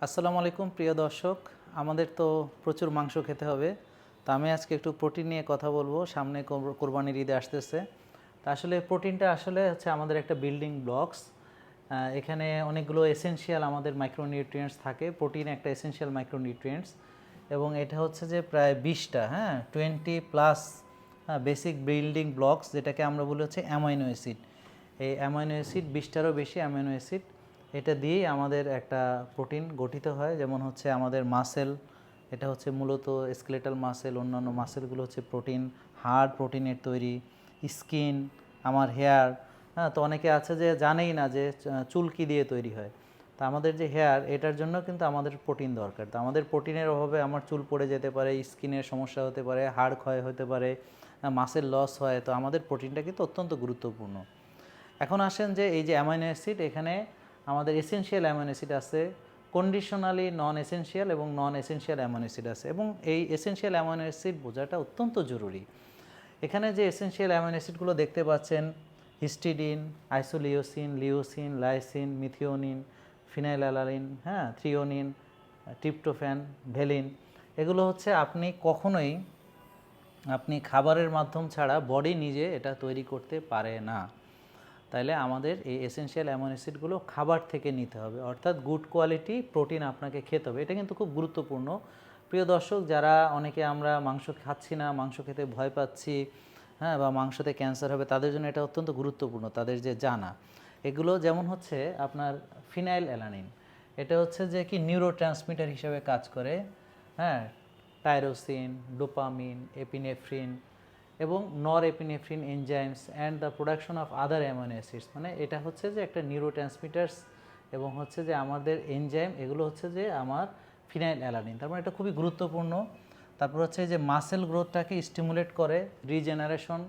আসসালামু আলাইকুম, প্রিয় দর্শক। আমাদের তো প্রচুর মাংস খেতে হবে। তো আমি আজকে একটু প্রোটিন নিয়ে কথা বলব। সামনে কোর- কোরবানির ঈদে আসতেছে। তা আসলে প্রোটিনটা আসলে হচ্ছে আমাদের একটা বিল্ডিং ব্লকস। এখানে অনেকগুলো এসেনশিয়াল আমাদের মাইক্রোনিউট্রিয়েন্টস থাকে। প্রোটিন একটা এসেনশিয়াল মাইক্রোনিউট্রিয়েন্টস এবং এটা হচ্ছে যে প্রায় বিশটা হ্যাঁ? টোয়েন্টি প্লাস হ্যাঁ বেসিক বিল্ডিং ব্লকস, যেটাকে আমরা বলি হচ্ছে অ্যামাইনো অ্যাসিড। এই অ্যামাইনো অ্যাসিড, বিশটারও বেশি অ্যামাইনো অ্যাসিড। এটা দিয়েই আমাদের একটা প্রোটিন গঠিত হয়। যেমন হচ্ছে আমাদের মাসেল এটা হচ্ছে মূলত স্কেলেটাল মাসেল অন্যান্য মাসেলগুলো হচ্ছে প্রোটিন হাড় প্রোটিনের তৈরি স্কিন আমার হেয়ার হ্যাঁ তো অনেকে আছে যে জানেই না যে চ- চুল কী দিয়ে তৈরি হয়। তা আমাদের যে হেয়ার এটার জন্য কিন্তু আমাদের প্রোটিন দরকার। তো আমাদের প্রোটিনের অভাবে আমার চুল পড়ে যেতে পারে স্কিনের সমস্যা হতে পারে হাড় ক্ষয় হতে পারে মাসেল লস হয়, তো আমাদের প্রোটিনটা কিন্তু অত্যন্ত গুরুত্বপূর্ণ। এখন আসেন যে এই যে অ্যামাইনো অ্যাসিড এখানে আমাদের এসেনশিয়াল অ্যামাইনো অ্যাসিড আছে কন্ডিশনালি নন এসেনশিয়াল এবং নন এসেনশিয়াল অ্যামাইনো অ্যাসিড আছে এবং এই এসেনশিয়াল অ্যামাইনো অ্যাসিড বোঝাটা অত্যন্ত জরুরি। এখানে যে এসেনশিয়াল অ্যামাইনো অ্যাসিডগুলো দেখতে পাচ্ছেন histidine isoleucine leucine lysine methionine phenylalanine হ্যাঁ থ্রিওনিন টিপটোফ্যান ভেলিন এগুলো হচ্ছে আপনি কখনোই আপনি খাবারের মাধ্যম ছাড়া বডি নিজে এটা তৈরি করতে পারে না। তাইলে আমাদের এই এসেনশিয়াল অ্যামোনো অ্যাসিডগুলো খাবার থেকে নিতে হবে। অর্থাৎ গুড কোয়ালিটি প্রোটিন আপনাকে খেতে হবে। এটা কিন্তু খুব গুরুত্বপূর্ণ। প্রিয় দর্শক, যারা অনেকে আমরা মাংস খাচ্ছি না, মাংস খেতে ভয় পাচ্ছি হ্যাঁ বা মাংসতে ক্যান্সার হবে, তাদের জন্য এটা অত্যন্ত গুরুত্বপূর্ণ, তাদের যে জানা। এগুলো যেমন হচ্ছে আপনার ফিনাইল অ্যালানিন এটা হচ্ছে যে কি নিউরো হিসেবে কাজ করে হ্যাঁ টাইরোসিন ডোপামিন এপিনেফ্রিন এবং norepinephrine enzymes and the production of other amino acids মানে এটা হচ্ছে যে একটা নিউরো ট্রান্সমিটার্স এবং হচ্ছে যে আমাদের এনজাইম এগুলো হচ্ছে যে আমার ফিনাইল অ্যালানিন তার মানে এটা খুবই গুরুত্বপূর্ণ। তারপর হচ্ছে যে মাসেল গ্রোথটাকে স্টিমুলেট করে রিজেনারেশন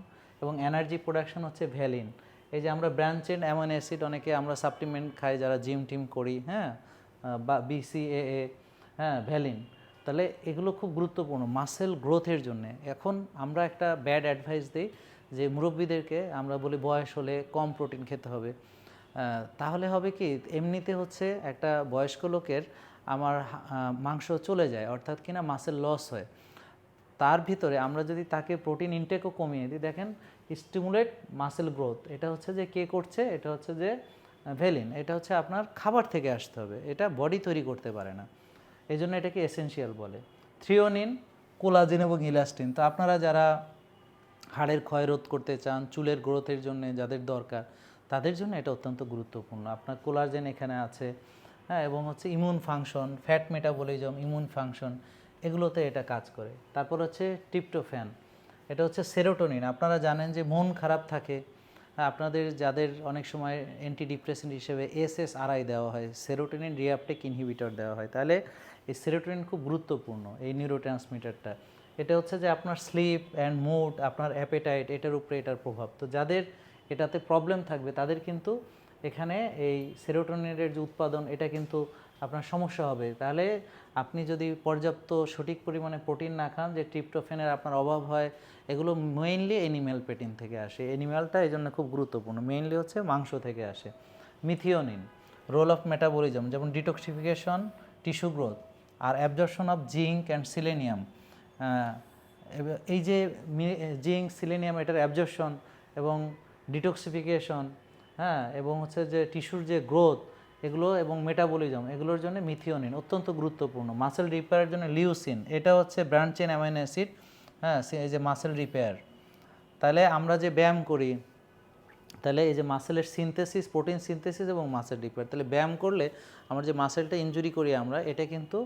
এবং এনার্জি প্রোডাকশন হচ্ছে ভ্যালিন এই যে আমরা ব্রাঞ্চ এন্ড অ্যামাইনো অ্যাসিড অনেকে আমরা সাপ্লিমেন্ট খাই, যারা জিম টিম করি হ্যাঁ বা বিসিএএ হ্যাঁ ভ্যালিন তাহলে এগুলো খুব গুরুত্বপূর্ণ মাসেল গ্রোথের জন্য। এখন আমরা একটা ব্যাড অ্যাডভাইস দিই যে মুরব্বীদেরকে আমরা বলি বয়স হলে কম প্রোটিন খেতে হবে। তাহলে হবে কি, এমনিতে হচ্ছে একটা বয়স্ক লোকের আমার মাংস চলে যায়, অর্থাৎ কিনা মাসেল লস হয়। তার ভিতরে আমরা যদি তাকে প্রোটিন ইনটেকও কমিয়ে দিই, দেখেন স্টিমুলেট মাসেল গ্রোথ এটা হচ্ছে যে কে করছে? এটা হচ্ছে যে ভেলিন এটা হচ্ছে আপনার খাবার থেকে আসতে হবে। এটা বডি তৈরি করতে পারে না। এই জন্য এটাকে এসেনশিয়াল বলে। থ্রিওনিন কোলাজেন এবং ইলাস্টিন তো আপনারা যারা হাড়ের ক্ষয় রোধ করতে চান, চুলের গ্রোথের জন্য যাদের দরকার, তাদের জন্য এটা অত্যন্ত গুরুত্বপূর্ণ। আপনার কোলাজেন এখানে আছে হ্যাঁ এবং হচ্ছে immune function fat metabolism immune function এগুলোতে এটা কাজ করে। তারপর হচ্ছে টিপটোফ্যান এটা হচ্ছে সেরোটোনিন আপনারা জানেন যে মন খারাপ থাকে, আপনাদের যাদের অনেক সময় অ্যান্টি ডিপ্রেসেন্ট হিসেবে এসএসআরআই দেওয়া হয় সেরোটোনিন রিয়াপটেক ইনহিবিটর দেওয়া হয়। তাহলে এই সেরোটোনিন খুব গুরুত্বপূর্ণ, এই নিউরো ট্রান্সমিটারটা এটা হচ্ছে যে আপনার স্লিপ অ্যান্ড মুড আপনার অ্যাপেটাইট এটার উপরে এটার প্রভাব। তো যাদের এটাতে প্রবলেম থাকবে, তাদের কিন্তু এখানে এই সেরোটোনিনের যে উৎপাদন, এটা কিন্তু আপনার সমস্যা হবে। তাহলে আপনি যদি পর্যাপ্ত সঠিক পরিমাণে প্রোটিন না খান, যে ট্রিপ্টোফেনের আপনার অভাব হয়, এগুলো মেইনলি অ্যানিম্যাল পেটিন থেকে আসে। অ্যানিম্যালটা এই জন্য খুব গুরুত্বপূর্ণ। মেইনলি হচ্ছে মাংস থেকে আসে। মিথিওনিন রোল অফ মেটাবলিজম যেমন detoxification tissue growth R absorption of zinc and selenium এই যে জিঙ্ক সিলেনিয়াম এটার অ্যাবজর্পশন এবং ডিটক্সিফিকেশন হ্যাঁ এবং হচ্ছে যে টিস্যুর যে গ্রোথ এগুলো এবং মেটাবলিজম এগুলোর জন্য মিথিওনিন অত্যন্ত গুরুত্বপূর্ণ। মাসেল রিপেয়ারের জন্য লিউসিন এটা হচ্ছে ব্রাঞ্চ চেন অ্যামাইনো অ্যাসিড হ্যাঁ এই যে মাসেল রিপেয়ার তাহলে আমরা যে ব্যায়াম করি, তাহলে এই যে মাসেলের সিনথেসিস প্রোটিন সিনথেসিস এবং মাসেল রিপেয়ার তাহলে ব্যায়াম করলে আমরা যে মাসেলটা ইনজুরি করি আমরা, এটা কিন্তু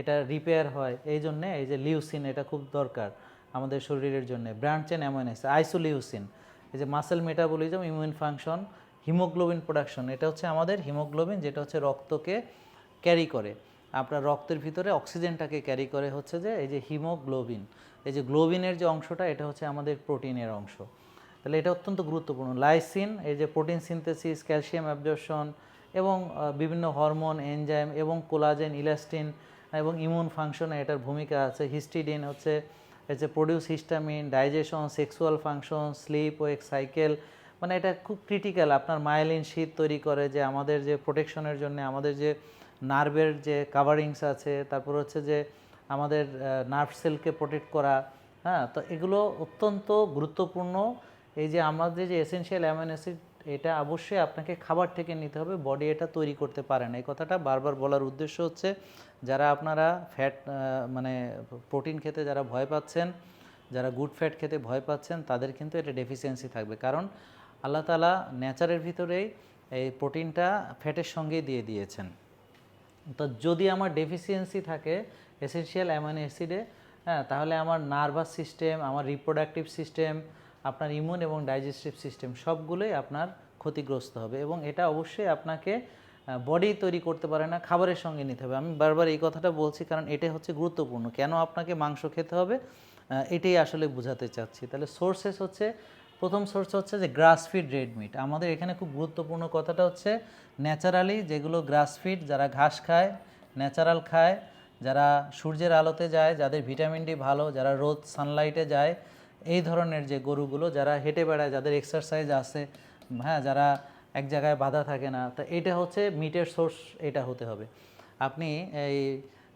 এটা রিপেয়ার হয়। এই জন্যে এই যে লিউসিন এটা খুব দরকার আমাদের শরীরের জন্য। ব্রাঞ্চ এন্ড অ্যামাইনাস আইসোলিউসিন এই যে muscle metabolism immune function haemoglobin production এটা হচ্ছে আমাদের হিমোগ্লোবিন যেটা হচ্ছে রক্তকে ক্যারি করে। আপনার রক্তের ভিতরে অক্সিজেনটাকে ক্যারি করে হচ্ছে যে এই যে হিমোগ্লোবিন এই যে গ্লোবিনের যে অংশটা, এটা হচ্ছে আমাদের প্রোটিনের অংশ। তাহলে এটা অত্যন্ত গুরুত্বপূর্ণ। লাইসিন এই যে প্রোটিন সিনথেসিস ক্যালসিয়াম অ্যাবজর্পশন এবং বিভিন্ন হরমোন এনজাইম এবং কোলাজেন ইলাস্টিন এবং ইমিউন ফাংশনে এটার ভূমিকা আছে। হিস্টিডিন হচ্ছে যে produce histamine digestion sexual function sleep wake cycle মানে এটা খুব ক্রিটিক্যাল আপনার মাইলিন শীত তৈরি করে যে আমাদের যে প্রোটেকশনের জন্য, আমাদের যে নার্ভের যে কাভারিংস আছে, তারপর হচ্ছে যে আমাদের নার্ভ সেলকে প্রোটেক্ট করা হ্যাঁ? তো এগুলো অত্যন্ত গুরুত্বপূর্ণ। এই যে আমাদের যে এসেনশিয়াল অ্যাসিড এটা অবশ্যই আপনাকে খাবার থেকে নিতে হবে বডি এটা তৈরি করতে পারে না। এই কথাটা বারবার বলার উদ্দেশ্য হচ্ছে, যারা আপনারা ফ্যাট মানে প্রোটিন খেতে যারা ভয় পাচ্ছেন, যারা গুড ফ্যাট খেতে ভয় পাচ্ছেন, তাদের কিন্তু এটা ডেফিসিয়েন্সি থাকবে। কারণ আল্লাহ তালা নেচারের ভিতরেই এই প্রোটিনটা ফ্যাটের সঙ্গেই দিয়ে দিয়েছেন। তো যদি আমার ডেফিসিয়েন্সি থাকে এসেনশিয়াল অ্যামাইনো অ্যাসিডে হ্যাঁ তাহলে আমার নার্ভাস সিস্টেম আমার রিপ্রোডাক্টিভ সিস্টেম আপনার ইমিউন এবং ডাইজেস্টিভ সিস্টেম সবগুলোই আপনার ক্ষতিগ্রস্ত হবে এবং এটা অবশ্যই আপনাকে বডি তৈরি করতে পারে না, খাবারের সঙ্গে নিতে হবে। আমি বারবার এই কথাটা বলছি কারণ এটা হচ্ছে গুরুত্বপূর্ণ। কেন আপনাকে মাংস খেতে হবে? এটাই আসলে বোঝাতে চাচ্ছি। তাহলে সোর্সেস হচ্ছে, প্রথম সোর্স হচ্ছে যে গ্রাস ফিড রেড মিট আমাদের এখানে খুব গুরুত্বপূর্ণ কথাটা হচ্ছে ন্যাচারালি যেগুলো গ্রাস ফিড যারা ঘাস খায় ন্যাচারাল খায়, যারা সূর্যের আলোতে যায়, যাদের ভিটামিন ডি ভালো, যারা রোদ সানলাইটে যায় এই ধরনের যে গরুগুলো যারা হেঁটে বেড়ায়, যাদের এক্সারসাইজ আছে হ্যাঁ যারা এক জায়গায় বাধা থাকে না, তা এটা হচ্ছে মিটের সোর্স এটা হতে হবে। আপনি এই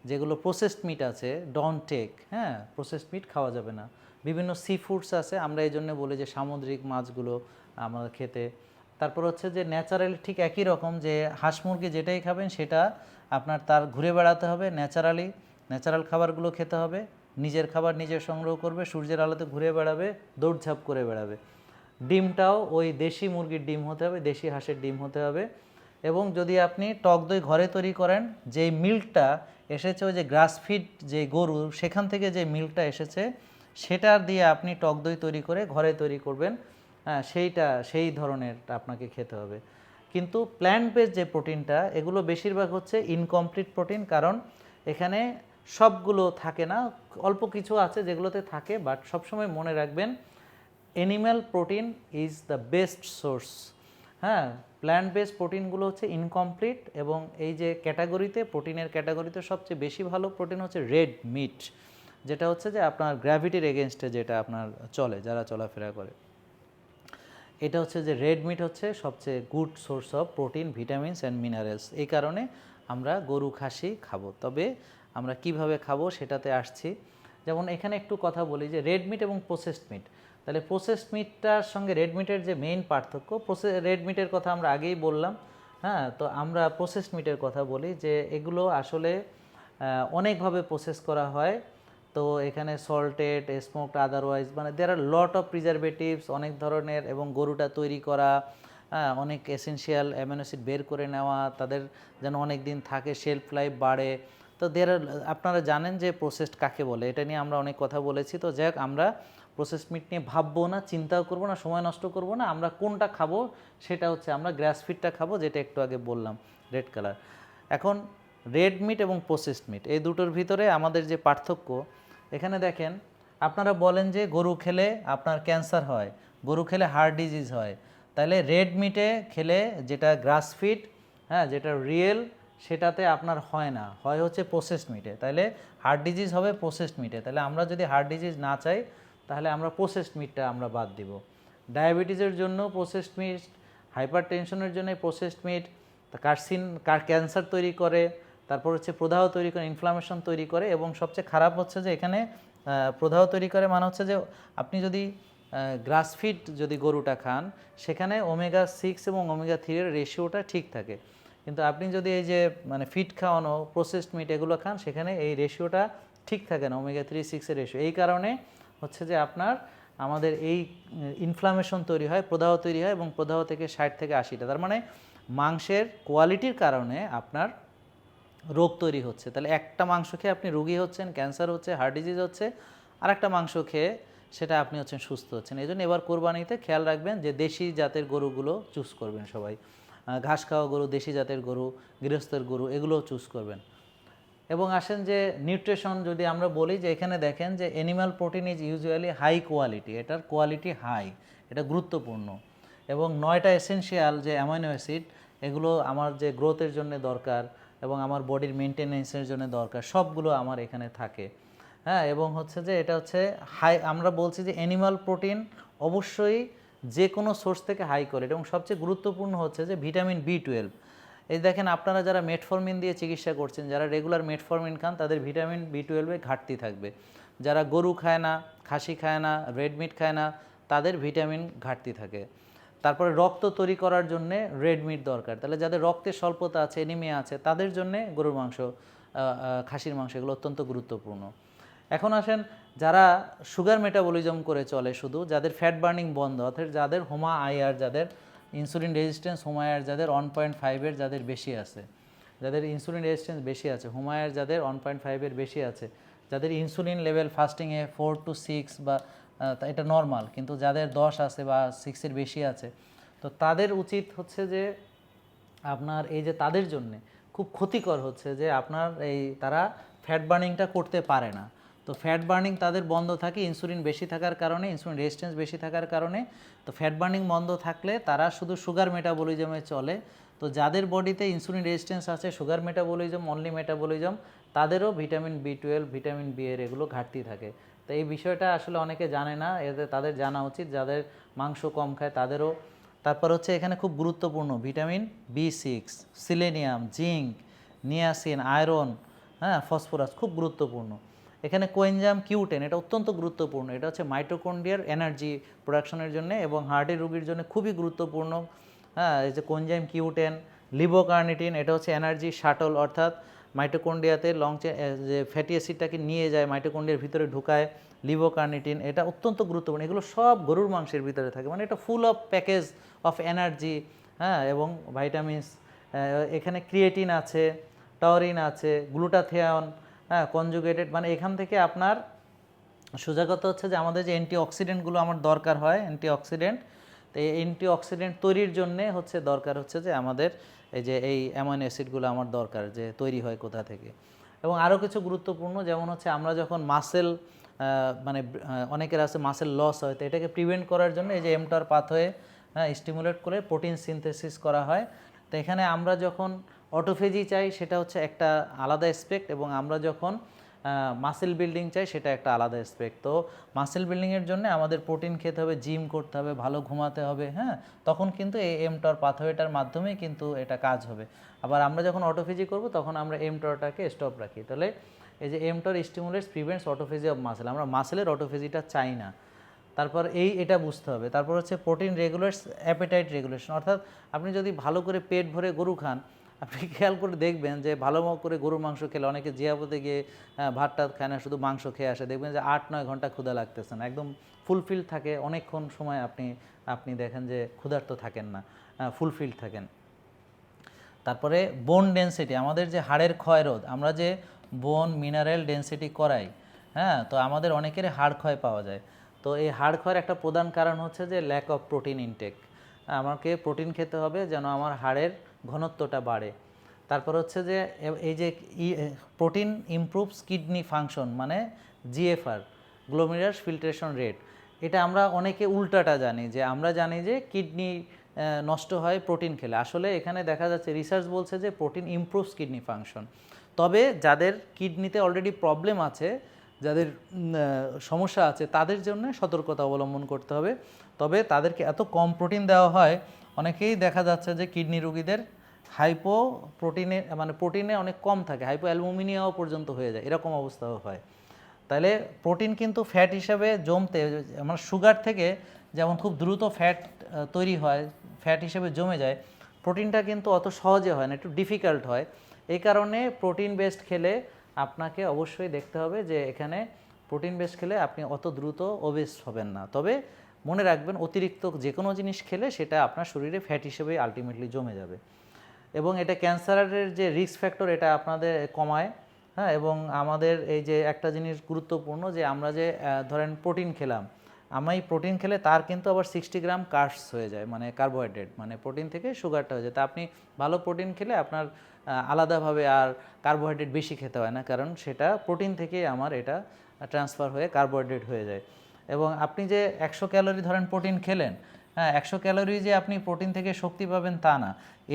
যেগুলো প্রসেসড মিট আছে ডন টেক হ্যাঁ প্রসেসড মিট খাওয়া যাবে না। বিভিন্ন সি ফুডস আছে, আমরা এই জন্য বলি যে সামুদ্রিক মাছগুলো আমাদের খেতে। তারপর হচ্ছে যে ন্যাচারালি ঠিক একই রকম যে হাঁস মুরগি যেটাই খাবেন, সেটা আপনার তার ঘুরে বেড়াতে হবে ন্যাচারালি ন্যাচারাল খাবারগুলো খেতে হবে। নিজের খাবার নিজে সংগ্রহ করবে, সূর্যের আলোতে ঘুরে বেড়াবে, দৌড়ঝাঁপ করে বেড়াবে। ডিমটাও ওই দেশি মুরগির ডিম হতে হবে, দেশি হাঁসের ডিম হতে হবে। এবং যদি আপনি টক দই ঘরে তৈরি করেন, যেই মিল্কটা এসেছে, ওই যে গ্রাস ফিড যে গরু, সেখান থেকে যে মিল্কটা এসেছে সেটা দিয়ে আপনি টক দই তৈরি করে ঘরে তৈরি করবেন হ্যাঁ সেইটা, সেই ধরনের আপনাকে খেতে হবে। কিন্তু প্ল্যান্ট বেস যে প্রোটিনটা এগুলো বেশিরভাগ হচ্ছে ইনকমপ্লিট প্রোটিন কারণ এখানে সবগুলো থাকে না, অল্প কিছু আছে যেগুলোতে থাকে বাট সবসময় মনে রাখবেন animal protein is the best source হ্যাঁ প্ল্যান্ট বেসড প্রোটিনগুলো হচ্ছে ইনকমপ্লিট এবং এই যে ক্যাটাগরিতে প্রোটিনের ক্যাটাগরিতে সবচেয়ে বেশি ভালো প্রোটিন হচ্ছে রেড মিট যেটা হচ্ছে যে আপনার গ্র্যাভিটির এগেনস্টে যেটা আপনার চলে, যারা চলাফেরা করে। এটা হচ্ছে যে রেড মিট হচ্ছে সবচেয়ে good source of protein vitamins and minerals এই কারণে আমরা গরু, খাসি খাব। তবে আমরা কীভাবে খাব সেটাতে আসছি। যেমন এখানে একটু কথা বলি যে রেড মিট এবং প্রসেসড মিট তাহলে প্রসেসড মিটটার সঙ্গে রেড মিটের যে মেইন পার্থক্য প্রসে রেড মিটের কথা আমরা আগেই বললাম হ্যাঁ? তো আমরা প্রসেসড মিটের কথা বলি যে এগুলো আসলে অনেকভাবে প্রসেস করা হয়। তো এখানে সল্টেড স্মোকড আদারওয়াইজ মানে there are lot of preservatives অনেক ধরনের এবং গরুটা তৈরি করা হ্যাঁ? অনেক এসেনশিয়াল অ্যামিনোসিড বের করে নেওয়া, তাদের যেন অনেক দিন থাকে শেলফ লাইফ বাড়ে। তো দেয়ার আপনারা জানেন যে প্রসেসড কাকে বলে? এটা নিয়ে আমরা অনেক কথা বলেছি। তো যাই আমরা প্রসেস মিট নিয়ে ভাববো না, চিন্তাও করব না, সময় নষ্ট করব না। আমরা কোনটা খাব সেটা হচ্ছে আমরা গ্রাস ফিডটা খাব, যেটা একটু আগে বললাম রেড কালার এখন রেড মিট এবং প্রসেসড মিট এই দুটোর ভিতরে আমাদের যে পার্থক্য, এখানে দেখেন, আপনারা বলেন যে গরু খেলে আপনার ক্যান্সার হয়, গরু খেলে হার্ট ডিজিজ হয়। তাহলে রেড মিটে খেলে যেটা গ্রাস ফিড হ্যাঁ যেটা রিয়েল সেটাতে আপনার হয় না। হয় হচ্ছে প্রসেসড মিটে তাহলে হার্ট ডিজিজ হবে প্রসেসড মিটে তাহলে আমরা যদি হার্ট ডিজিজ না চাই, তাহলে আমরা প্রসেসড মিটটা আমরা বাদ দিব। ডায়াবেটিসের জন্য প্রসেসড মিট হাইপার টেনশনের জন্য প্রসেসড মিট কার্সিন ক্যান্সার তৈরি করে, তারপর হচ্ছে প্রদাহ তৈরি করে ইনফ্লামেশন তৈরি করে এবং সবচেয়ে খারাপ হচ্ছে যে এখানে প্রদাহ তৈরি করে মানে হচ্ছে যে আপনি যদি গ্রাস ফিড যদি গরুটা খান, সেখানে ওমেগা সিক্স এবং ওমেগা থ্রির রেশিওটা ঠিক থাকে। কিন্তু আপনি যদি এই যে মানে ফিট খাওয়ানো প্রসেসড মিট এগুলো খান, সেখানে এই রেশিওটা ঠিক থাকে না ওমেগা থ্রি সিক্সের রেশিও এই কারণে হচ্ছে যে আপনার, আমাদের এই ইনফ্লামেশন তৈরি হয়, প্রদাহ তৈরি হয় এবং প্রদাহ থেকে ষাট থেকে আশিটা। তার মানে মাংসের কোয়ালিটির কারণে আপনার রোগ তৈরি হচ্ছে। তাহলে একটা মাংস খেয়ে আপনি রুগী হচ্ছেন ক্যান্সার হচ্ছে হার্ট ডিজিজ হচ্ছে আর একটা মাংস খেয়ে সেটা আপনি হচ্ছেন সুস্থ হচ্ছেন। এই জন্য এবার কোরবানিতে খেয়াল রাখবেন যে দেশি জাতের গরুগুলো চুজ করবেন সবাই। ঘাস খাওয়া গরু, দেশি জাতের গরু, গৃহস্থের গরু এগুলো চুজ করবেন। এবং আসেন যে নিউট্রিশন যদি আমরা বলি যে এখানে দেখেন যে animal protein is usually high quality এটার কোয়ালিটি হাই এটা গুরুত্বপূর্ণ। এবং নয়টা এসেনশিয়াল যে অ্যামাইনো অ্যাসিড এগুলো আমার যে গ্রোথের জন্য দরকার এবং আমার বডির মেনটেনেন্সের জন্য দরকার, সবগুলো আমার এখানে থাকে। হ্যাঁ এবং হচ্ছে যে এটা হচ্ছে হাই আমরা বলছি যে অ্যানিমাল প্রোটিন অবশ্যই যে কোনো সোর্স থেকে হাই কোয়ালিটি এবং সবচেয়ে গুরুত্বপূর্ণ হচ্ছে যে ভিটামিন বি টুয়েলভ এই দেখেন আপনারা যারা মেটফরমিন দিয়ে চিকিৎসা করছেন, যারা রেগুলার মেটফরমিন খান, তাদের ভিটামিন বি টুয়েলভে ঘাটতি থাকবে। যারা গরু খায় না, খাসি খায় না রেড মিট খায় না, তাদের ভিটামিন ঘাটতি থাকে। তারপরে রক্ত তৈরি করার জন্যে রেড মিট দরকার। তাহলে যাদের রক্তের স্বল্পতা আছে এনিমিয়া আছে, তাদের জন্যে গরুর মাংস খাসির মাংস এগুলো অত্যন্ত গুরুত্বপূর্ণ। এখন আসেন, যারা সুগার মেটাবলিজম করে চলে শুধু, যাদের ফ্যাট বার্নিং বন্ধ, অর্থাৎ যাদের হোমা আইআর যাদের ইনসুলিন রেজিস্ট্যান্স হোমায়ার যাদের ওয়ান পয়েন্ট ফাইভের যাদের বেশি আছে, যাদের ইনসুলিন রেজিস্ট্যান্স বেশি আছে হোমায়ার যাদের ওয়ান পয়েন্ট ফাইভের বেশি আছে, যাদের ইনসুলিন লেভেল ফাস্টিংয়ে ফোর টু সিক্স বা এটা নর্মাল কিন্তু যাদের দশ আছে বা সিক্সের বেশি আছে, তো তাদের উচিত হচ্ছে যে আপনার এই যে তাদের জন্যে খুব ক্ষতিকর হচ্ছে যে আপনার এই তারা ফ্যাট বার্নিংটা করতে পারে না। তো ফ্যাট বার্নিং তাদের বন্ধ থাকে ইনসুলিন বেশি থাকার কারণে ইনসুলিন রেজিস্ট্যান্স বেশি থাকার কারণে। তো ফ্যাট বার্নিং বন্ধ থাকলে তারা শুধু সুগার মেটাবলিজমে চলে। তো যাদের বডিতে ইনসুলিন রেজিস্ট্যান্স আছে সুগার মেটাবলিজম অনলি মেটাবলিজম তাদেরও vitamin B twelve vitamin B এর এগুলো ঘাটতি থাকে। তো এই বিষয়টা আসলে অনেকে জানে না এতে তাদের জানা উচিত। যাদের মাংস কম খায়, তাদেরও। তারপর হচ্ছে এখানে খুব গুরুত্বপূর্ণ vitamin B six selenium zinc niacin iron হ্যাঁ ফসফরাস খুব গুরুত্বপূর্ণ। এখানে কোয়েনজাম কিউটেন, এটা অত্যন্ত গুরুত্বপূর্ণ। এটা হচ্ছে মাইটোকন্ড্রিয়ার এনার্জি প্রোডাকশনের জন্য এবং হার্টের রোগীর জন্য খুবই গুরুত্বপূর্ণ। হ্যাঁ এই যে কোয়েনজাম কিউটেন, লিবোকার্নিটিন, এটা হচ্ছে এনার্জি শাটল, অর্থাৎ মাইটোকন্ড্রিয়াতে লং যে ফ্যাটি অ্যাসিডটাকে নিয়ে যায়, মাইটোকন্ড্রিয়ার ভিতরে ঢুকায় লিবোকার্নিটিন, এটা অত্যন্ত গুরুত্বপূর্ণ। এগুলো সব গরুর মাংসের ভিতরে থাকে। মানে এটা full of package of energy হ্যাঁ এবং ভাইটামিনস এখানে ক্রিয়েটিন আছে টাওরিন আছে গ্লুটাথিয়ন হ্যাঁ কনজুগেটেড মানে এখান থেকে আপনার সোজা কথা হচ্ছে যে আমাদের যে অ্যান্টি অক্সিডেন্টগুলো আমার দরকার হয় অ্যান্টি অক্সিডেন্ট তো এই অ্যান্টি অক্সিডেন্ট তৈরির জন্যে হচ্ছে দরকার হচ্ছে যে আমাদের এই যে এই অ্যামাইনো অ্যাসিডগুলো আমার দরকার যে তৈরি হয় কোথা থেকে। এবং আরও কিছু গুরুত্বপূর্ণ, যেমন হচ্ছে আমরা যখন মাসেল মানে অনেকের আছে মাসেল লস হয়, তো এটাকে প্রিভেন্ট করার জন্য এই যে এমটার পাথওয়ে হ্যাঁ স্টিমুলেট করে প্রোটিন সিনথেসিস করা হয়। তো এখানে আমরা যখন অটোফেজি চাই, সেটা হচ্ছে একটা আলাদা এসপেক্ট এবং আমরা যখন মাসেল বিল্ডিং চাই, সেটা একটা আলাদা এসপেক্ট তো মাসেল বিল্ডিংয়ের জন্য আমাদের প্রোটিন খেতে হবে জিম করতে হবে, ভালো ঘুমাতে হবে হ্যাঁ? তখন কিন্তু এই এমটর পাথওয়েটার মাধ্যমেই কিন্তু এটা কাজ হবে। আবার আমরা যখন অটোফেজি করব, তখন আমরা এমটরটাকে স্টপ রাখি। তাহলে এই যে mTOR stimulates prevents autophagy of muscle আমরা মাসেলের অটোফেজিটা চাই না। তারপর এই, এটা বুঝতে হবে। তারপর হচ্ছে প্রোটিন রেগুলেটস অ্যাপেটাইট রেগুলেশন অর্থাৎ আপনি যদি ভালো করে পেট ভরে গরু খান আপনি খেয়াল করে দেখবেন যে ভালো করে গরুর মাংস খেলে অনেকে জিয়াপতে গিয়ে ভাত টাত খায় না, শুধু মাংস খেয়ে আসে। দেখবেন যে আট, নয় ঘণ্টা ক্ষুধা লাগতেছে না। একদম ফুলফিল থাকে। অনেকক্ষণ সময় আপনি আপনি দেখেন যে ক্ষুধার্ত থাকেন না ফুলফিল থাকেন। তারপরে বোন ডেনসিটি আমাদের যে হাড়ের ক্ষয় রোধ, আমরা যে বোন মিনারেল ডেনসিটি করাই হ্যাঁ তো আমাদের অনেকের হাড় ক্ষয় পাওয়া যায়। তো এই হাড় ক্ষয়ের একটা প্রধান কারণ হচ্ছে যে ল্যাক অফ প্রোটিন ইনটেক আমাকে প্রোটিন খেতে হবে যেন আমার হাড়ের ঘনত্বটা বাড়ে। তারপর হচ্ছে যে এই যে প্রোটিন ইমপ্রুভস কিডনি ফাংশন মানে জিএফআর গ্লোমেরুলার ফিল্ট্রেশন রেট এটা আমরা অনেকে উল্টাটা জানি যে, আমরা জানি যে কিডনি নষ্ট হয় প্রোটিন খেলে। আসলে এখানে দেখা যাচ্ছে রিসার্চ বলছে যে প্রোটিন ইমপ্রুভস কিডনি ফাংশন তবে যাদের কিডনিতে অলরেডি প্রবলেম আছে, যাদের সমস্যা আছে, তাদের জন্য সতর্কতা অবলম্বন করতে হবে। তবে তাদেরকে এত কম প্রোটিন দেওয়া হয় অনেকেই দেখা যাচ্ছে যে কিডনি রোগীদের হাইপো প্রোটিনে মানে প্রোটিনে অনেক কম থাকে হাইপো অ্যালুমিনিয়াও পর্যন্ত হয়ে যায়, এরকম অবস্থাও হয়। তাহলে প্রোটিন কিন্তু ফ্যাট হিসাবে জমতে আমার সুগার থেকে যেমন খুব দ্রুত ফ্যাট তৈরি হয়, ফ্যাট হিসেবে জমে যায়, প্রোটিনটা কিন্তু অত সহজে হয় না, একটু ডিফিকাল্ট হয়। এই কারণে প্রোটিন বেসড খেলে আপনাকে অবশ্যই দেখতে হবে যে এখানে প্রোটিন বেসড খেলে আপনি অত দ্রুত ওবেস হবেন না। তবে মনে রাখবেন, অতিরিক্ত যে কোনো জিনিস খেলে সেটা আপনার শরীরে ফ্যাট হিসেবে আলটিমেটলি জমে যাবে। এবং এটা ক্যান্সারের যে রিস্ক ফ্যাক্টর এটা আপনাদের কমায় হ্যাঁ? এবং আমাদের এই যে একটা জিনিস গুরুত্বপূর্ণ যে আমরা যে ধরেন প্রোটিন খেলাম, আমি প্রোটিন খেলে তার কিন্তু আবার সিক্সটি গ্রাম কার্বস হয়ে যায় মানে কার্বোহাইড্রেট মানে প্রোটিন থেকে সুগারটা হয়ে যায়। তা আপনি ভালো প্রোটিন খেলে আপনার আলাদাভাবে আর কার্বোহাইড্রেট বেশি খেতে হয় না, কারণ সেটা প্রোটিন থেকে আমার এটা ট্রান্সফার হয়ে কার্বোহাইড্রেট হয়ে যায়। এবং আপনি যে একশো ক্যালোরি ধরেন প্রোটিন খেলেন হ্যাঁ একশো ক্যালোরি যে আপনি প্রোটিন থেকে শক্তি পাবেন তা না।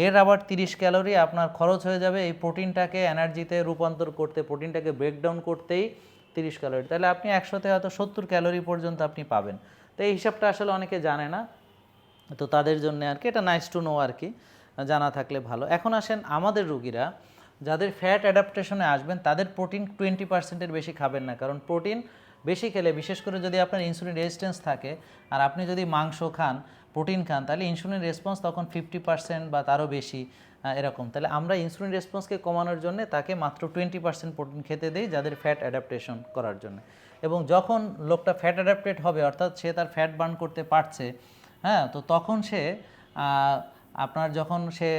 এর আবার তিরিশ ক্যালোরি আপনার খরচ হয়ে যাবে এই প্রোটিনটাকে এনার্জিতে রূপান্তর করতে, প্রোটিনটাকে ব্রেকডাউন করতেই তিরিশ ক্যালোরি। তাহলে আপনি একশোতে হয়তো সত্তর ক্যালোরি পর্যন্ত আপনি পাবেন। তো এই হিসাবটা আসলে অনেকে জানে না। তো তাদের জন্য আর কি, এটা নাইস টু নো আর কি, জানা থাকলে ভালো। এখন আসেন আমাদের রুগীরা, যাদের ফ্যাট অ্যাডাপ্টেশনে আসবেন, তাদের প্রোটিন টোয়েন্টি পার্সেন্টের বেশি খাবেন না। কারণ প্রোটিন বেশি খেলে, বিশেষ করে যদি আপনার ইনসুলিন রেজিস্ট্যান্স থাকে, আর আপনি যদি মাংস খান প্রোটিন খান, তাহলে ইনসুলিন রেসপন্স তখন ফিফটি পার্সেন্ট বা তারও বেশি এরকম। তাহলে আমরা ইনসুলিন রেসপন্সকে কমানোর জন্য তাকে মাত্র টোয়েন্টি পার্সেন্ট প্রোটিন খেতে দিই যাদের ফ্যাট অ্যাডাপ্টেশন করার জন্য। এবং যখন লোকটা ফ্যাট অ্যাডাপ্টেড হবে, অর্থাৎ সে তার ফ্যাট বার্ন করতে পারছে হ্যাঁ তো তখন সে আপনার যখন সে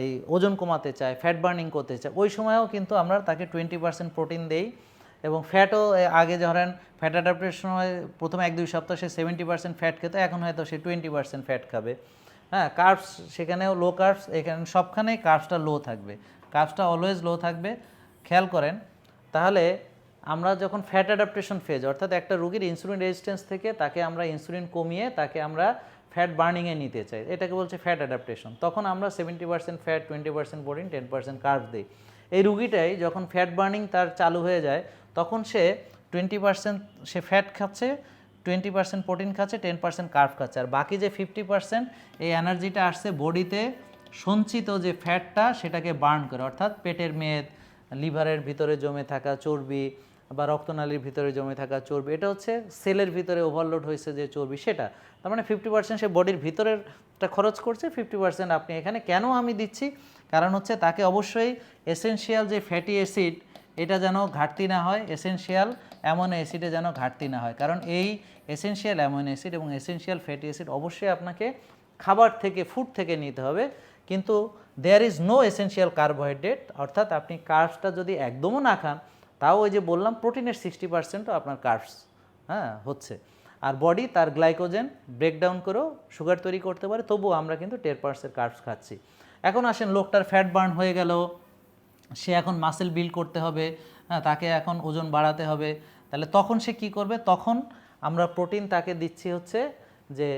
এই ওজন কমাতে চায় ফ্যাট বার্নিং করতে চায়, ওই সময়েও কিন্তু আমরা তাকে টোয়েন্টি পার্সেন্ট প্রোটিন দেই এবং ফ্যাটও আগে ধরেন ফ্যাট অ্যাডাপ্টেশন হয়, প্রথমে এক দুই সপ্তাহ সে সেভেন্টি পার্সেন্ট ফ্যাট খেত, এখন হয়তো সে টোয়েন্টি পার্সেন্ট ফ্যাট খাবে। হ্যাঁ কার্বস সেখানেও লো কার্বস, এখানে সবখানেই কার্বসটা লো থাকবে। কার্বসটা অলওয়েজ লো থাকবে, খেয়াল করেন। তাহলে আমরা যখন ফ্যাট অ্যাডাপ্টেশন ফেজ অর্থাৎ একটা রুগীর ইনসুলিন রেজিস্ট্যান্স থেকে তাকে আমরা ইনসুলিন কমিয়ে তাকে আমরা ফ্যাট বার্নিংয়ে নিতে চাই, এটাকে বলছে ফ্যাট অ্যাডাপ্টেশন। তখন আমরা seventy percent fat twenty percent protein ten percent carb দিই। এই রুগীটাই যখন ফ্যাট বার্নিং তার চালু হয়ে যায় তখন সে টোয়েন্টি পার্সেন্ট সে ফ্যাট খাচ্ছে টোয়েন্টি পার্সেন্ট প্রোটিন খাচ্ছে টেন পার্সেন্ট কার্ব খাচ্ছে। আর বাকি যে ফিফটি পার্সেন্ট এই এনার্জিটা আসছে বডিতে, সঞ্চিত যে ফ্যাটটা সেটাকে বার্ন করে। অর্থাৎ পেটের মেদ, লিভারের ভিতরে জমে থাকা চর্বি বা রক্তনালীর ভিতরে জমে থাকা চর্বি, এটা হচ্ছে সেলের ভিতরে ওভারলোড হয়েছে যে চর্বি সেটা। তার মানে ফিফটি পার্সেন্ট সে বডির ভিতরেরটা খরচ করছে ফিফটি পার্সেন্ট আপনি এখানে কেন আমি দিচ্ছি? কারণ হচ্ছে তাকে অবশ্যই এসেনশিয়াল যে ফ্যাটি অ্যাসিড এটা যেন ঘাটতি না হয় এসেনশিয়াল অ্যামোনো অ্যাসিডে যেন ঘাটতি না হয়। কারণ এই এসেনশিয়াল অ্যামোনো অ্যাসিড এবং এসেনশিয়াল ফ্যাটি অ্যাসিড অবশ্যই আপনাকে খাবার থেকে ফুড থেকে নিতে হবে। কিন্তু there is no essential carbohydrate অর্থাৎ আপনি কার্বসটা যদি একদমও না খান, তাও ওই যে বললাম প্রোটিনের সিক্সটি পার্সেন্টও আপনার কার্বস হ্যাঁ হচ্ছে। আর বডি তার গ্লাইকোজেন ব্রেকডাউন করেও সুগার তৈরি করতে পারে, তবুও আমরা কিন্তু টের পার্সেন্ট কার্বস খাচ্ছি। এখন আসেন, লোকটার ফ্যাট বার্ন হয়ে গেল। সে এখন মাসেল বিল্ড করতে হবে তাকে এখন ওজন বাড়াতে হবে। তাহলে তখন সে কি করবে? তখন আমরা প্রোটিন তাকে দিচ্ছি হচ্ছে যে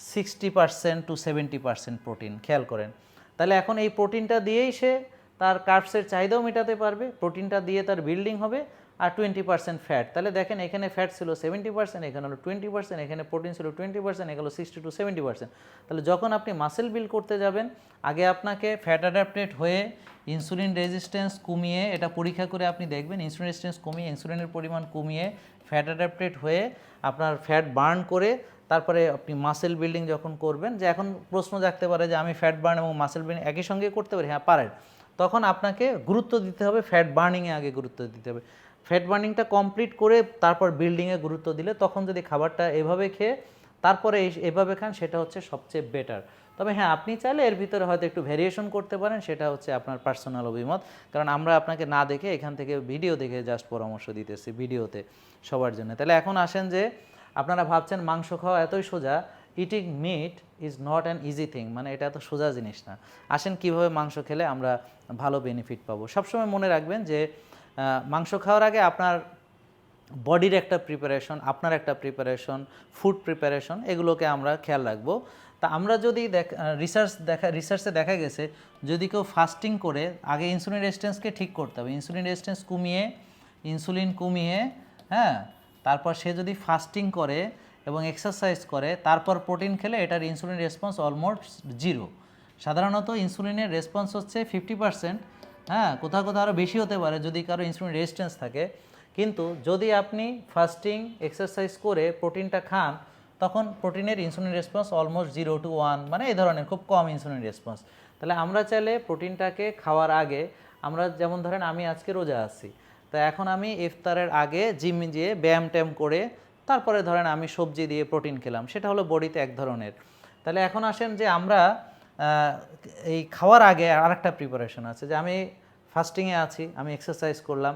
sixty percent to seventy percent protein খেয়াল করেন। তাহলে এখন এই প্রোটিনটা দিয়েই সে তার কার্বসের চাহিদাও মেটাতে পারবে প্রোটিনটা দিয়ে তার বিল্ডিং হবে। আর টোয়েন্টি পার্সেন্ট ফ্যাট তাহলে দেখেন এখানে ফ্যাট ছিল সেভেন্টি পার্সেন্ট এখানে হলো টোয়েন্টি পার্সেন্ট এখানে প্রোটিন ছিল টোয়েন্টি পার্সেন্ট এগুলো সিক্সটি টু সেভেন্টি পার্সেন্ট তাহলে যখন আপনি মাসেল বিল্ড করতে যাবেন, আগে আপনাকে ফ্যাট অ্যাডাপ্টেড হয়ে ইনসুলিন রেজিস্ট্যান্স কমিয়ে এটা পরীক্ষা করে আপনি দেখবেন ইনসুলিন রেজিস্ট্যান্স কমিয়ে ইনসুলিনের পরিমাণ কমিয়ে ফ্যাট অ্যাডাপ্টেড হয়ে আপনার ফ্যাট বার্ন করে তারপরে আপনি মাসেল বিল্ডিং যখন করবেন, যে এখন প্রশ্ন জাগতে পারে যে আমি ফ্যাট বার্ন এবং মাসেল বিল্ডিং একই সঙ্গে করতে পারি? হ্যাঁ পারেন। তখন আপনাকে গুরুত্ব দিতে হবে ফ্যাট বার্নিংয়ে আগে গুরুত্ব দিতে হবে। ফ্যাট বার্নিংটা কমপ্লিট করে তারপর বিল্ডিংয়ে গুরুত্ব দিলে তখন যদি খাবারটা এভাবে খেয়ে তারপরে এভাবে খান, সেটা হচ্ছে সবচেয়ে বেটার তবে হ্যাঁ আপনি চাইলে এর ভিতরে হয়তো একটু ভেরিয়েশন করতে পারেন, সেটা হচ্ছে আপনার পার্সোনাল অভিমত। কারণ আমরা আপনাকে না দেখে এখান থেকে ভিডিও দেখে জাস্ট পরামর্শ দিতেছি ভিডিওতে সবার জন্য। তাহলে এখন আসেন যে আপনারা ভাবছেন মাংস খাওয়া এতই সোজা eating meat is not an easy thing মানে এটা এত সোজা জিনিস না। আসেন কীভাবে মাংস খেলে আমরা ভালো বেনিফিট পাবো। সবসময় মনে রাখবেন যে মাংস খাওয়ার আগে আপনার বডির একটা প্রিপারেশন আপনার একটা প্রিপারেশন ফুড প্রিপারেশন এগুলোকে আমরা খেয়াল রাখব। তা আমরা যদি দেখ রিসার্চ দেখা রিসার্চে দেখা গেছে, যদি কেউ ফাস্টিং করে, আগে ইনসুলিন রেজিস্ট্যান্সকে ঠিক করতে হবে। ইনসুলিন রেজিস্ট্যান্স কমিয়ে ইনসুলিন কমিয়ে হ্যাঁ তারপর সে যদি ফাস্টিং করে এবং এক্সারসাইজ করে, তারপর প্রোটিন খেলে এটার ইনসুলিন রেসপন্স অলমোস্ট জিরো সাধারণত ইনসুলিনের রেসপন্স হচ্ছে ফিফটি পার্সেন্ট হ্যাঁ কোথাও কোথাও আরও বেশি হতে পারে যদি কারও ইনসুলিন রেজিস্ট্যান্স থাকে। কিন্তু যদি আপনি ফাস্টিং এক্সারসাইজ করে প্রোটিনটা খান, তখন প্রোটিনের insulin response almost zero to one মানে এই ধরনের খুব কম ইনসুলিন রেসপন্স তাহলে আমরা চাইলে প্রোটিনটাকে খাওয়ার আগে আমরা যেমন ধরেন আমি আজকে রোজা আছি, তা এখন আমি ইফতারের আগে জিম গিয়ে ব্যায়াম ট্যাম করে তারপরে ধরেন আমি সবজি দিয়ে প্রোটিন খেলাম, সেটা হলো বডিতে এক ধরনের। তাহলে এখন আসেন যে আমরা এই খাওয়ার আগে আরেকটা প্রিপারেশন আছে যে আমি ফাস্টিংয়ে আছি, আমি এক্সারসাইজ করলাম।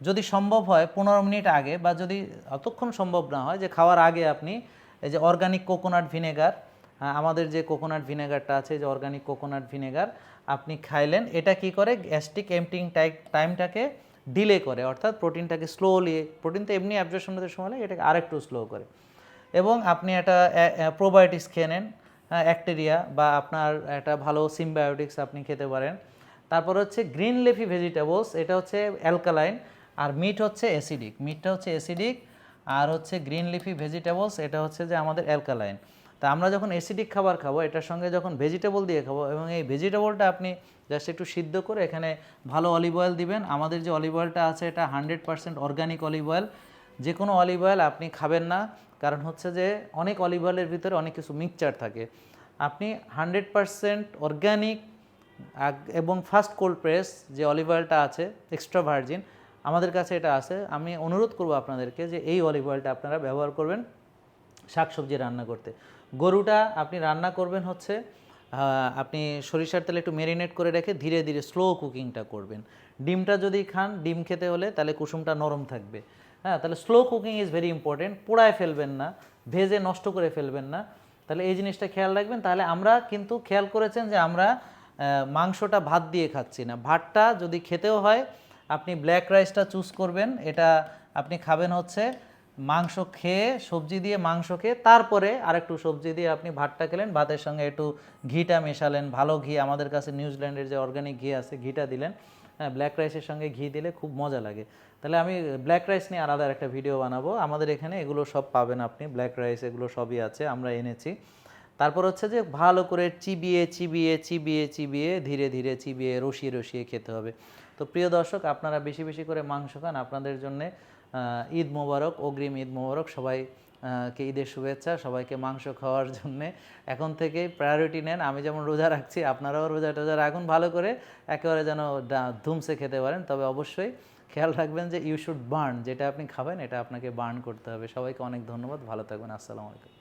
যদি সম্ভব হয় পনেরো মিনিট আগে বা যদি অতক্ষণ সম্ভব না হয় যে খাওয়ার আগে আপনি এই যে অর্গানিক কোকোনাট ভিনেগার আমাদের যে কোকোনাট ভিনেগারটা আছে যে অর্গানিক কোকোনাট ভিনেগার আপনি খাইলেন, এটা কি করে? গ্যাস্ট্রিক এমটিং টাইমটাকে ডিলে করে, অর্থাৎ প্রোটিনটাকে স্লোলি প্রোটিন তো এমনি অ্যাবজর্শন হতে সময় লাগে, এটাকে আরেকটু স্লো করে। এবং আপনি একটা প্রোবায়োটিক্স খেয়ে নেন অ্যাক্টেরিয়া বা আপনার একটা ভালো সিমবায়োটিক্স আপনি খেতে পারেন। তারপর হচ্ছে গ্রিন লেফি ভেজিটেবলস এটা হচ্ছে অ্যালকালাইন আর মিট হচ্ছে অ্যাসিডিক মিটটা হচ্ছে অ্যাসিডিক আর হচ্ছে গ্রিন লিফি ভেজিটেবলস এটা হচ্ছে যে আমাদের অ্যালকালাইন তা আমরা যখন অ্যাসিডিক খাবার খাব, এটার সঙ্গে যখন ভেজিটেবল দিয়ে খাব, এবং এই ভেজিটেবলটা আপনি জাস্ট একটু সিদ্ধ করে এখানে ভালো অলিভ অয়েল দিবেন। আমাদের যে অলিভ অয়েলটা আছে, এটা hundred percent organic olive oil যে কোনো অলিভ অয়েল আপনি খাবেন না। কারণ হচ্ছে যে অনেক অলিভ অয়েলের ভিতরে অনেক কিছু মিক্সচার থাকে। আপনি হান্ড্রেড পার্সেন্ট অর্গানিক এবং ফার্স্ট কোল্ড প্রেস যে অলিভ অয়েলটা আছে এক্সট্রা ভার্জিন আমাদের কাছে এটা আছে। আমি অনুরোধ করব আপনাদেরকে যে এই অলিভ অয়েলটা আপনারা ব্যবহার করবেন শাকসবজি রান্না করতে। গরুটা আপনি রান্না করবেন হচ্ছে আপনি সরিষার তেলে একটু মেরিনেট করে রেখে ধীরে ধীরে স্লো কুকিংটা করবেন। ডিমটা যদি খান, ডিম খেতে হলে তাহলে কুসুমটা নরম থাকবে। হ্যাঁ তাহলে slow cooking is very important পোড়ায় ফেলবেন না, ভেজে নষ্ট করে ফেলবেন না। তাহলে এই জিনিসটা খেয়াল রাখবেন। তাহলে আমরা কিন্তু খেয়াল করেছেন যে আমরা মাংসটা ভাত দিয়ে খাচ্ছি না। ভাতটা যদি খেতেও হয়, আপনি ব্ল্যাক রাইসটা চুজ করবেন। এটা আপনি খাবেন হচ্ছে মাংস খেয়ে, সবজি দিয়ে মাংস খেয়ে, তারপরে আরেকটু সবজি দিয়ে আপনি ভাতটা খেলেন। ভাতের সঙ্গে একটু ঘিটা মেশালেন। ভালো ঘি, আমাদের কাছে নিউজিল্যান্ডের যে অর্গানিক ঘি আছে, ঘিটা দিলেন। হ্যাঁ ব্ল্যাক রাইসের সঙ্গে ঘি দিলে খুব মজা লাগে। তাহলে আমি ব্ল্যাক রাইস নিয়ে আলাদা একটা ভিডিও বানাবো। আমাদের এখানে এগুলো সব পাবেন আপনি ব্ল্যাক রাইস এগুলো সবই আছে, আমরা এনেছি। তারপর হচ্ছে যে ভালো করে চিবিয়ে চিবিয়ে চিবিয়ে চিবিয়ে ধীরে ধীরে চিবিয়ে রসিয়ে রসিয়ে খেতে হবে। তো প্রিয় দর্শক, আপনারা বেশি বেশি করে মাংস খান। আপনাদের জন্য ঈদ মোবারক, অগ্রিম ঈদ মোবারক সবাই কে ঈদের শুভেচ্ছা, সবাইকে মাংস খাওয়ার জন্যে। এখন থেকে প্রায়োরিটি নেন, আমি যেমন রোজা রাখছি, আপনারাও রোজা টোজা রাখুন, ভালো করে একেবারে যেন ধুমসে খেতে পারেন। তবে অবশ্যই খেয়াল রাখবেন যে ইউ শুড বার্ন যেটা আপনি খাবেন, এটা আপনাকে বার্ন করতে হবে। সবাইকে অনেক ধন্যবাদ, ভালো থাকবেন, আসসালামু আলাইকুম।